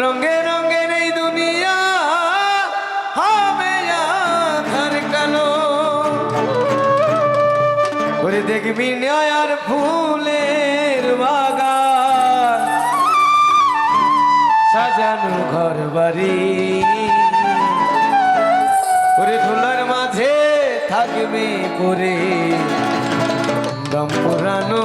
রঙে রঙের এই দুনিয়া, হবে আধার কালো। করে দেখবি নয়ার ফুলের বাগা সাজানো ঘর বাড়ি। করে ধুলার মাঝে থাকবে করে দম পুরানো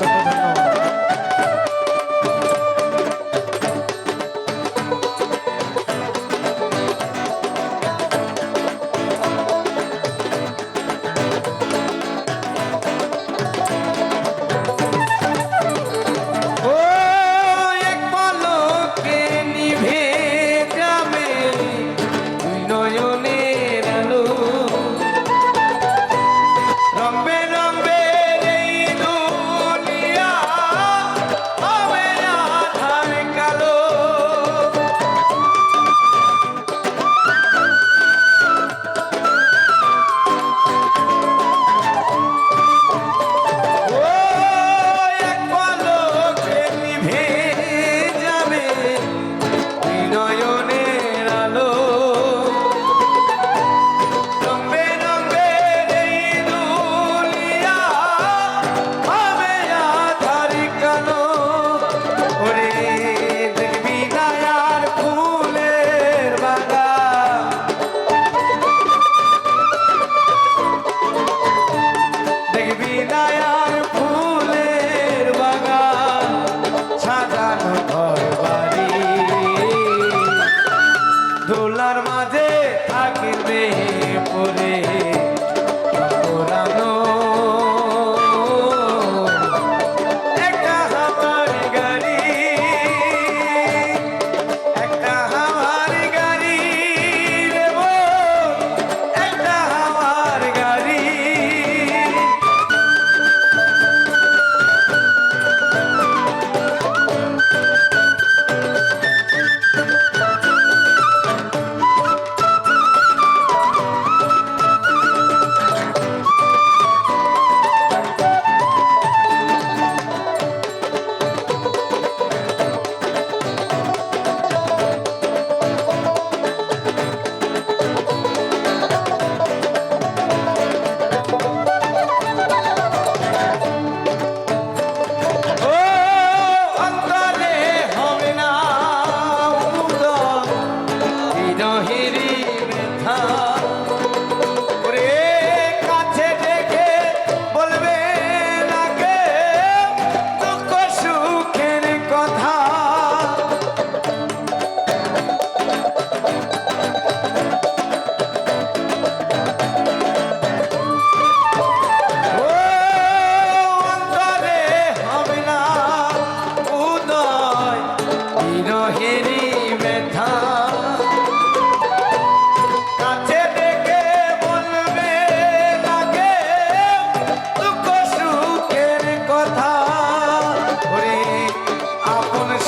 Gracias.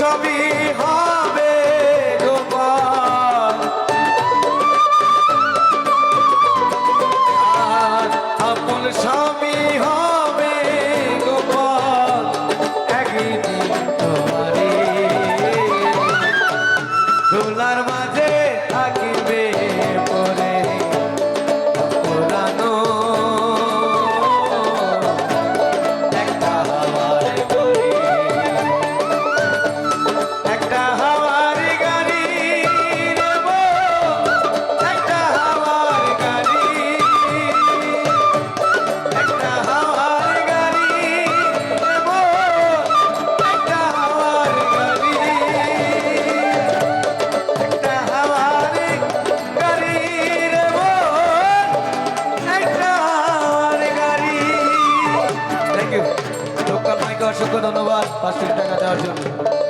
I'll be. অসংখ্য ধন্যবাদ পাঁচশো টাকা দেওয়ার জন্য।